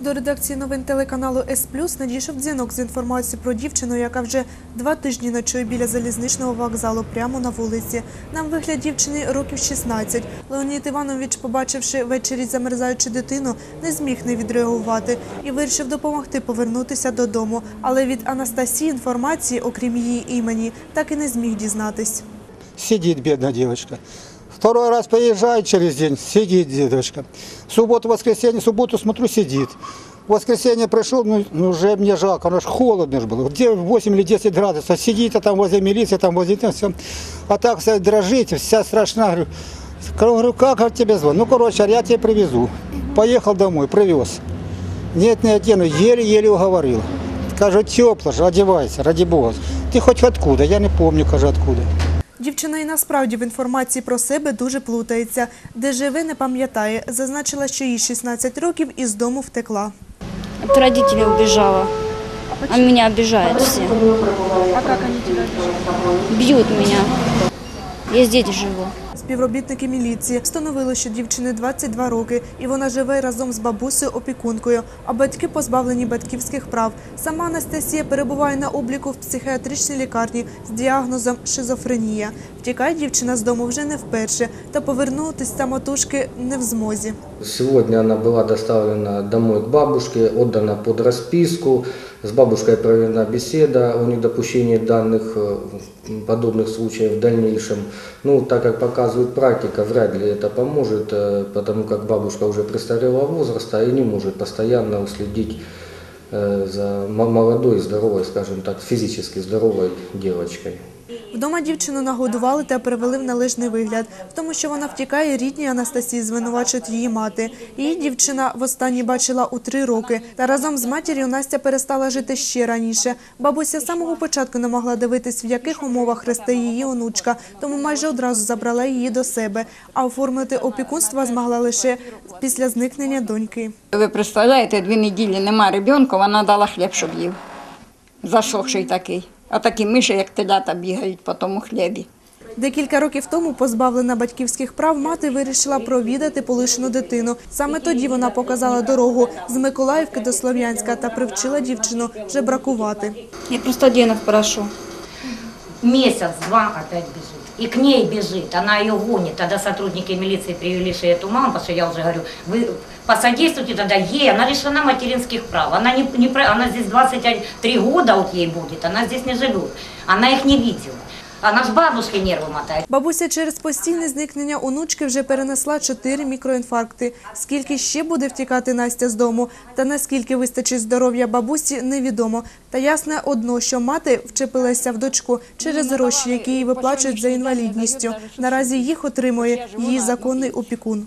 До редакції новин телеканалу С надійшов дзвінок з інформацією про дівчину, яка вже два тижні ночує біля залізничного вокзалу прямо на вулиці. Нам вигляд дівчини років 16. Леонід Іванович, побачивши ввечері замерзаючу дитину, не зміг не відреагувати і вирішив допомогти повернутися додому. Але від Анастасії інформації, окрім її імені, так і не зміг дізнатись. Сидит бедная девочка. Второй раз приезжает через день, сидит девочка. В субботу, воскресенье, субботу смотрю, сидит. Воскресенье пришел, ну, ну, уже мне жалко, оно ж холодно ж было. Где 8 или 10 градусов, сидит, а там возле милиции, там возле там все. А так вся дрожит, вся страшна. Говорю, как говорю, тебе звоню? Ну, короче, я тебе привезу. Поехал домой, привез. Нет, не одену, еле-еле уговорил. Кажу, тепло же, одевайся, ради бога. Ты хоть откуда? Я не помню, кажу, откуда. Дівчина і насправді в інформації про себе дуже плутається. Де живе, не пам'ятає. Зазначила, що їй 16 років і з дому втекла. От родителей убежала. А меня обижают все. А як вони тебе Бьют меня. Я здесь живу. Співробітники міліції встановили, що дівчини 22 роки, і вона живе разом з бабусею опікункою, а батьки позбавлені батьківських прав. Сама Анастасія перебуває на обліку в психіатричній лікарні з діагнозом шизофренія. Втікає дівчина з дому вже не вперше, та повернутися самотужки не в змозі. Сегодня она была доставлена домой к бабушке, отдана под расписку. С бабушкой проведена беседа о недопущении данных э, подобных случаев в дальнейшем. Ну, так как показывает практика, вряд ли это поможет, э, потому как бабушка уже престарелого возраста и не может постоянно уследить э, за молодой, здоровой, скажем так, физически здоровой девочкой. Вдома дівчину нагодували та привели в належний вигляд. В тому, що вона втікає, рідні Анастасії звинувачують її мати. Її дівчина востаннє бачила у три роки. Та разом з матір'ю Настя перестала жити ще раніше. Бабуся з самого початку не могла дивитись, в яких умовах росте її онучка, тому майже одразу забрала її до себе. А оформити опікунство змогла лише після зникнення доньки. Ви представляєте, дві неділі нема ребенка, вона дала хліб, щоб їв. Засохший такий. А такі миші, як телята, бігають по тому хлібі. Декілька років тому, позбавлена батьківських прав, мати вирішила провідати полишену дитину. Саме тоді вона показала дорогу з Миколаївки до Слов'янська та привчила дівчину жебракувати. Я просто денег прошу. Месяц-два опять бежит. И к ней бежит, она ее гонит. Тогда сотрудники милиции привели же эту маму, потому что я уже говорю, вы посодействуйте тогда ей, она лишена материнских прав. Она, не, не, она здесь 23 года вот ей будет, она здесь не живет. Она их не видела. Она ж бабушки нерви мотает. Бабуся через постійне зникнення онучки вже перенесла чотири мікроінфаркти. Скільки ще буде втікати Настя з дому, та наскільки вистачить здоров'я бабусі, невідомо. Та ясне одно, що мати вчепилася в дочку через гроші, які їй виплачують за інвалідністю. Наразі їх отримує її законний опікун.